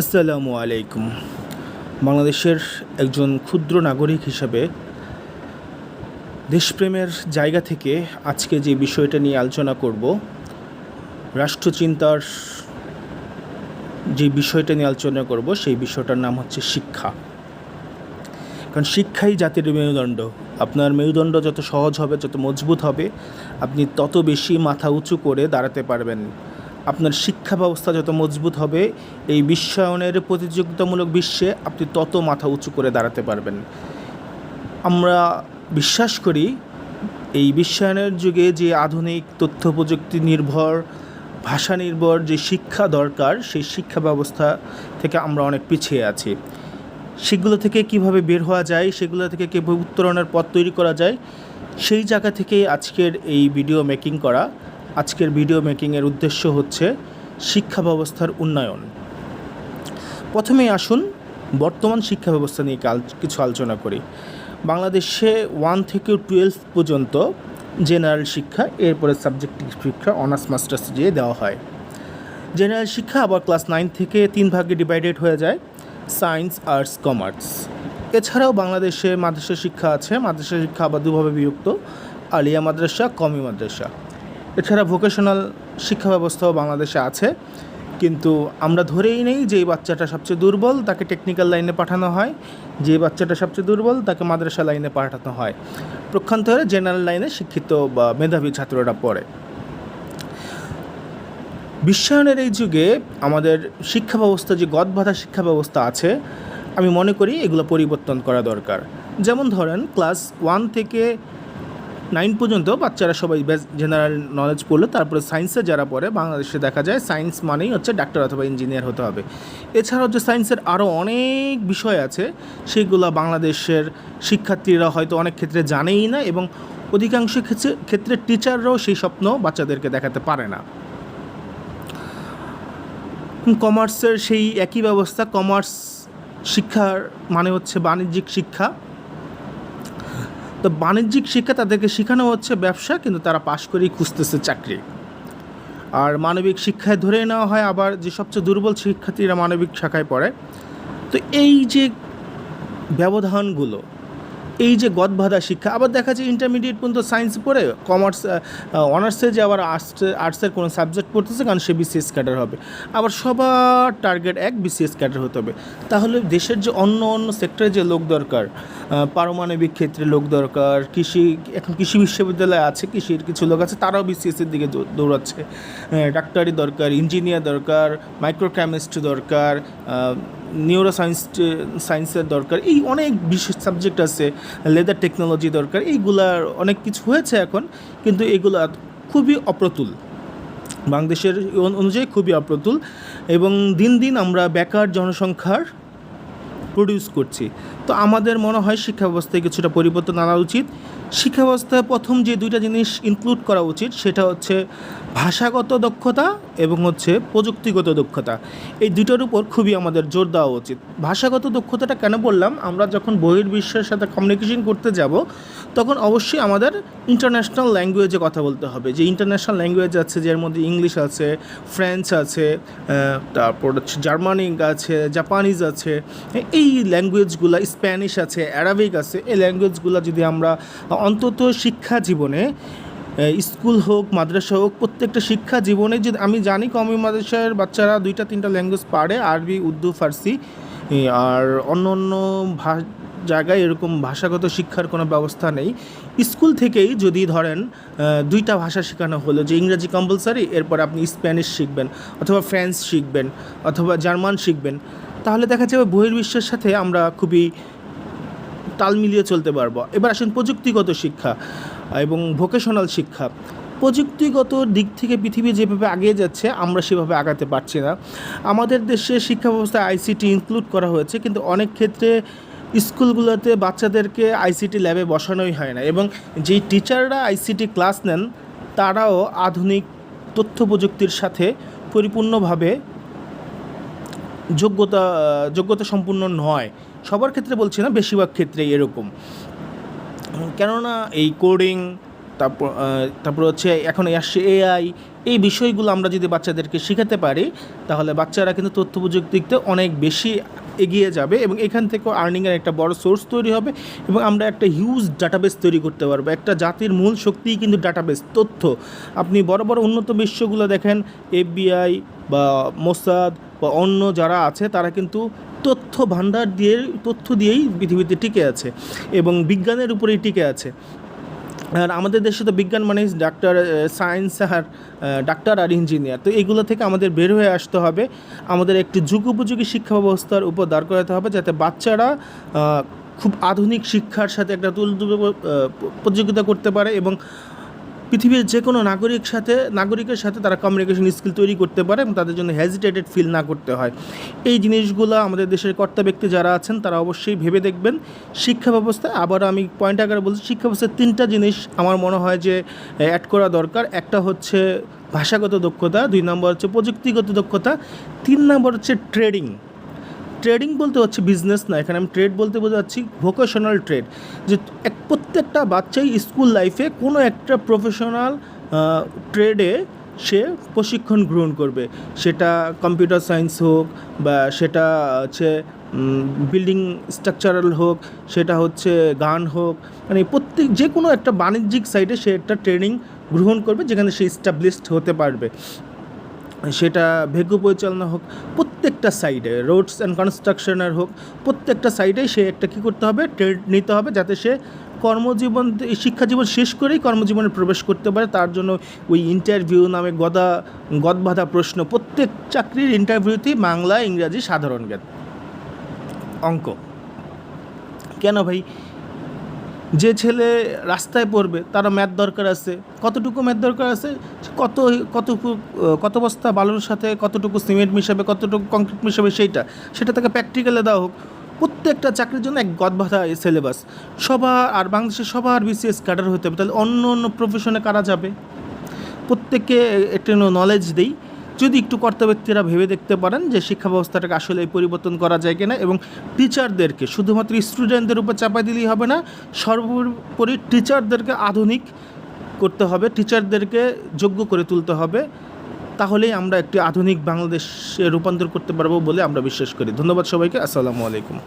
আসসালামু আলাইকুম। বাংলাদেশের একজন ক্ষুদ্র নাগরিক হিসাবে দেশপ্রেমের জায়গা থেকে আজকে যে বিষয়টা নিয়ে আলোচনা করব, রাষ্ট্রচিন্তার যে বিষয়টা নিয়ে আলোচনা করব, সেই বিষয়টার নাম হচ্ছে শিক্ষা। কারণ শিক্ষাই জাতির মেরুদণ্ড। আপনার মেরুদণ্ড যত সহজ হবে, যত মজবুত হবে, আপনি তত বেশি মাথা উঁচু করে দাঁড়াতে পারবেন। আপনার শিক্ষা ব্যবস্থা যত মজবুত হবে, এই বিশ্বায়নের প্রতিযোগিতামূলক বিশ্বে আপনি তত মাথা উঁচু করে দাঁড়াতে পারবেন। আমরা বিশ্বাস করি, এই বিশ্বায়নের যুগে যে আধুনিক তথ্য প্রযুক্তি নির্ভর, ভাষা নির্ভর যে শিক্ষা দরকার, সেই শিক্ষা ব্যবস্থা থেকে আমরা অনেক পিছিয়ে আছি। সেগুলো থেকে কীভাবে বের হওয়া যায়, সেগুলো থেকে কীভাবে উত্তরণের পথ তৈরি করা যায়, সেই জায়গা থেকেই আজকের এই ভিডিও মেকিং করা আজকের ভিডিও মেকিংয়ের উদ্দেশ্য হচ্ছে শিক্ষা ব্যবস্থার উন্নয়ন। প্রথমেই আসুন বর্তমান শিক্ষা ব্যবস্থা নিয়ে কিছু আলোচনা করি। বাংলাদেশে ওয়ান থেকে টুয়েলভ পর্যন্ত জেনারেল শিক্ষা, এরপরে সাবজেক্টিভ শিক্ষা অনার্স মাস্টার্স দিয়ে দেওয়া হয়। জেনারেল শিক্ষা আবার ক্লাস নাইন থেকে তিন ভাগে ডিভাইডেড হয়ে যায় সায়েন্স আর্টস কমার্স এছাড়াও বাংলাদেশে মাদ্রাসা শিক্ষা আছে, মাদ্রাসা শিক্ষা আবার দুভাবে বিভক্ত। আলিয়া মাদ্রাসা, কমি মাদ্রাসা। এছাড়া ভোকেশনাল শিক্ষা ব্যবস্থাও বাংলাদেশে আছে। কিন্তু আমরা ধরেই নেই যে বাচ্চাটা সবচেয়ে দুর্বল, তাকে টেকনিক্যাল লাইনে পাঠানো হয়। যে বাচ্চাটা সবচেয়ে দুর্বল, তাকে মাদ্রাসা লাইনে পাঠানো হয়। প্রক্ষান্তরে জেনারেল লাইনে শিক্ষিত বা মেধাবী ছাত্ররা পড়ে। বিশ্বায়নের এই যুগে আমাদের শিক্ষা ব্যবস্থা যে গদবাধা শিক্ষা ব্যবস্থা আছে, আমি মনে করি এগুলো পরিবর্তন করা দরকার। যেমন ধরেন ক্লাস ওয়ান থেকে নাইন পর্যন্ত বাচ্চারা সবাই জেনারেল নলেজ পড়ল। তারপরে সায়েন্সে যারা পড়ে, বাংলাদেশে দেখা যায় সায়েন্স মানেই হচ্ছে ডাক্তার অথবা ইঞ্জিনিয়ার হতে হবে। এছাড়াও যে সায়েন্সের আরও অনেক বিষয় আছে, সেগুলো বাংলাদেশের শিক্ষার্থীরা হয়তো অনেক ক্ষেত্রে জানেই না এবং অধিকাংশ ক্ষেত্রে ক্ষেত্রে টিচাররাও সেই স্বপ্ন বাচ্চাদেরকে দেখাতে পারে না। কমার্সের সেই একই ব্যবস্থা কমার্স শিক্ষার মানে হচ্ছে বাণিজ্যিক শিক্ষা। তো বাণিজ্যিক শিক্ষা তাদেরকে শেখানো হচ্ছে ব্যবসা, কিন্তু তারা পাশ করেই খুঁজতেছে চাকরি। আর মানবিক শিক্ষায় ধরে নেওয়া হয় আবার যে সবচেয়ে দুর্বল শিক্ষার্থীরা মানবিক শাখায় পড়ে। তো এই যে ব্যবধানগুলো এই যে গদবাধা শিক্ষা, আবার দেখা যায় ইন্টারমিডিয়েট পর্যন্ত সায়েন্স পড়ে কমার্স অনার্সে যে আবার আর্টস আর্টসের কোনো সাবজেক্ট পড়তেছে, কারণ সে বিসিএস ক্যাডার হবে। আবার সবার টার্গেট এক বিসিএস ক্যাডার হতে হবে। তাহলে দেশের যে অন্য অন্য সেক্টরে যে লোক দরকার পারমাণবিক ক্ষেত্রে লোক দরকার, কৃষি, এখন কৃষি বিশ্ববিদ্যালয় আছে, কৃষির কিছু লোক আছে, তারাও বিসিএসের দিকে দৌড়াচ্ছে। ডাক্তারি দরকার ইঞ্জিনিয়ার দরকার মাইক্রোকেমিস্ট্রি দরকার নিউরো সায়েন্স সায়েন্সের দরকার। এই অনেক বিশেষ সাবজেক্ট আছে লেদার টেকনোলজি দরকার, এইগুলার অনেক কিছু হয়েছে এখন, কিন্তু এগুলো খুবই অপ্রতুল। বাংলাদেশের অনুযায়ী খুবই অপ্রতুল এবং দিন দিন আমরা বেকার জনসংখ্যার প্রডিউস করছি। তো আমাদের মনে হয় শিক্ষা ব্যবস্থায় কিছুটা পরিবর্তন আনা উচিত। শিক্ষা ব্যবস্থায় প্রথম যে দুইটা জিনিস ইনক্লুড করা উচিত, সেটা হচ্ছে ভাষাগত দক্ষতা এবং হচ্ছে প্রযুক্তিগত দক্ষতা। এই দুটোর উপর খুবই আমাদের জোর দেওয়া উচিত। ভাষাগত দক্ষতাটা কেন বললাম? আমরা যখন বহির্বিশ্বের সাথে কমিউনিকেশন করতে যাব, তখন অবশ্যই আমাদের ইন্টারন্যাশনাল ল্যাঙ্গুয়েজে কথা বলতে হবে। যে ইন্টারন্যাশনাল ল্যাঙ্গুয়েজ আছে যার মধ্যে ইংলিশ আছে ফ্রেঞ্চ আছে তারপর হচ্ছে জার্মানি আছে জাপানিজ আছে, এই ল্যাঙ্গুয়েজগুলো স্প্যানিশ আছে অ্যারাবিক আছে, এই ল্যাঙ্গুয়েজগুলো যদি আমরা অন্তত শিক্ষা জীবনে স্কুল হোক, মাদ্রাসা হোক, প্রত্যেকটা শিক্ষা জীবনে যদি আমি জানি কমি মাদ্রাসার বাচ্চারা দুইটা, তিনটা ল্যাঙ্গুয়েজ পারে, আরবি, উর্দু, ফার্সি আর অন্য অন্য জায়গায় এরকম ভাষাগত শিক্ষার কোনো ব্যবস্থা নেই। স্কুল থেকেই যদি ধরেন দুইটা ভাষা শেখানো হলো, যে ইংরাজি কম্পালসারি এরপর আপনি স্প্যানিশ শিখবেন, অথবা ফ্রেঞ্চ শিখবেন, অথবা জার্মান শিখবেন, তাহলে দেখা যাবে বহির্বিশ্বের সাথে আমরা খুবই তাল মিলিয়ে চলতে পারব। এবার আসুন প্রযুক্তিগত শিক্ষা এবং ভোকেশনাল শিক্ষা। প্রযুক্তিগত দিক থেকে পৃথিবী যেভাবে আগিয়ে যাচ্ছে, আমরা সেভাবে আগাতে পারছি না। আমাদের দেশে শিক্ষা ব্যবস্থায় আইসিটি ইনক্লুড করা হয়েছে, কিন্তু অনেক ক্ষেত্রে স্কুলগুলোতে বাচ্চাদেরকে আইসিটি ল্যাবে বসানোই হয় না এবং যেই টিচাররা আইসিটি ক্লাস নেন, তারাও আধুনিক তথ্য প্রযুক্তির সাথে পরিপূর্ণভাবে যোগ্যতা যোগ্যতা সম্পূর্ণ নয়। সবার ক্ষেত্রে বলছি না, বেশিরভাগ ক্ষেত্রেই এরকম। কেননা এই কোডিং তারপর তারপর হচ্ছে এখন আসছে এআই এই বিষয়গুলো আমরা যদি বাচ্চাদেরকে শেখাতে পারি, তাহলে বাচ্চারা কিন্তু তথ্য প্রযুক্তিতে অনেক বেশি এগিয়ে যাবে এবং এখান থেকেও আর্নিংয়ের একটা বড় সোর্স তৈরি হবে এবং আমরা একটা হিউজ ডাটাবেস তৈরি করতে পারব। একটা জাতির মূল শক্তিই কিন্তু ডাটাবেস তথ্য। আপনি বড় বড় উন্নত বিশ্বগুলো দেখেন এফবিআই বা মোসাদ বা অন্য যারা আছে, তারা কিন্তু তথ্য ভাণ্ডার দিয়ে, তথ্য দিয়েই পৃথিবীতে টিকে আছে এবং বিজ্ঞানের উপরেই টিকে আছে। আর আমাদের দেশে তো বিজ্ঞান মানে ডাক্তার সায়েন্স আর ডাক্তার আর ইঞ্জিনিয়ার তো এগুলো থেকে আমাদের বের হয়ে আসতে হবে। আমাদের একটি যুগ উপযোগী শিক্ষা ব্যবস্থার উপর দাঁড় করাতে হবে যাতে বাচ্চারা খুব আধুনিক শিক্ষার সাথে একটা তুল প্রতিযোগিতা করতে পারে এবং পৃথিবীর যে কোনো নাগরিক সাথে, নাগরিকের সাথে তারা কমিউনিকেশন স্কিল তৈরি করতে পারে এবং তাদের জন্য হেজিটেটেড ফিল না করতে হয়। এই জিনিসগুলো আমাদের দেশের কর্তা ব্যক্তি যারা আছেন, তারা অবশ্যই ভেবে দেখবেন। শিক্ষা ব্যবস্থায় আবার আমি পয়েন্ট আকারে বলছি, শিক্ষা ব্যবস্থায় তিনটা জিনিস আমার মনে হয় যে অ্যাড করা দরকার। একটা হচ্ছে ভাষাগত দক্ষতা, দুই নম্বর হচ্ছে প্রযুক্তিগত দক্ষতা, তিন নম্বর হচ্ছে ট্রেডিং ট্রেডিং বলতে হচ্ছে বিজনেস না, এখানে আমি ট্রেড বলতে বোঝাচ্ছি ভোকেশনাল ট্রেড যে এক প্রত্যেকটা বাচ্চাই স্কুল লাইফে কোনো একটা প্রফেশনাল ট্রেডে সে প্রশিক্ষণ গ্রহণ করবে। সেটা কম্পিউটার সায়েন্স হোক বা সেটা হচ্ছে বিল্ডিং স্ট্রাকচারাল হোক, সেটা হচ্ছে গান হোক মানে প্রত্যেক, যে কোনো একটা বাণিজ্যিক সাইডে সে একটা ট্রেনিং গ্রহণ করবে, যেখানে সে স্টাবলিশড হতে পারবে। সেটা ভেগ্য পরিচালনা হোক প্রত্যেকটা সাইডে, রোডস অ্যান্ড কনস্ট্রাকশনের হোক, প্রত্যেকটা সাইডে সে একটা কী করতে হবে ট্রেড নিতে হবে যাতে সে কর্মজীবন শিক্ষাজীবন শেষ করেই কর্মজীবনে প্রবেশ করতে পারে। তার জন্য ওই ইন্টারভিউ নামে গদা, গদবাধা প্রশ্ন, প্রত্যেক চাকরির ইন্টারভিউতেই বাংলা, ইংরাজি সাধারণ জ্ঞান। অঙ্ক। কেন ভাই? যে ছেলে রাস্তায় পড়বে তারা ম্যাথ দরকার আছে। কতটুকু ম্যাথ দরকার আছে? কত কতটুকু কত বস্তা বালুর সাথে কতটুকু সিমেন্ট মিশাবে, কতটুকু কংক্রিট মিশাবে সেইটা, সেটা তাকে প্র্যাকটিক্যালে দেওয়া হোক। প্রত্যেকটা চাকরির জন্য এক গদবাধা সিলেবাস সবার, আর বাংলাদেশের সবার বিসিএস ক্যাডার হতে হবে। তাহলে অন্য অন্য প্রফেশনে কারা যাবে? প্রত্যেককে একটু নলেজ দিই। যদি একটু কর্তা ব্যক্তিরা ভেবে দেখতে পারেন যে শিক্ষা ব্যবস্থাটাকে আসলে পরিবর্তন করা যায় কিনা এবং টিচারদেরকে শুধুমাত্র স্টুডেন্টদের উপর চাপা দিলেই হবে না, সর্বোপরি টিচারদেরকে আধুনিক করতে হবে টিচারদেরকে যোগ্য করে তুলতে হবে, তাহলেই আমরা একটি আধুনিক বাংলাদেশে রূপান্তর করতে পারব বলে আমরা বিশ্বাস করি। ধন্যবাদ সবাইকে, আসসালামু আলাইকুম।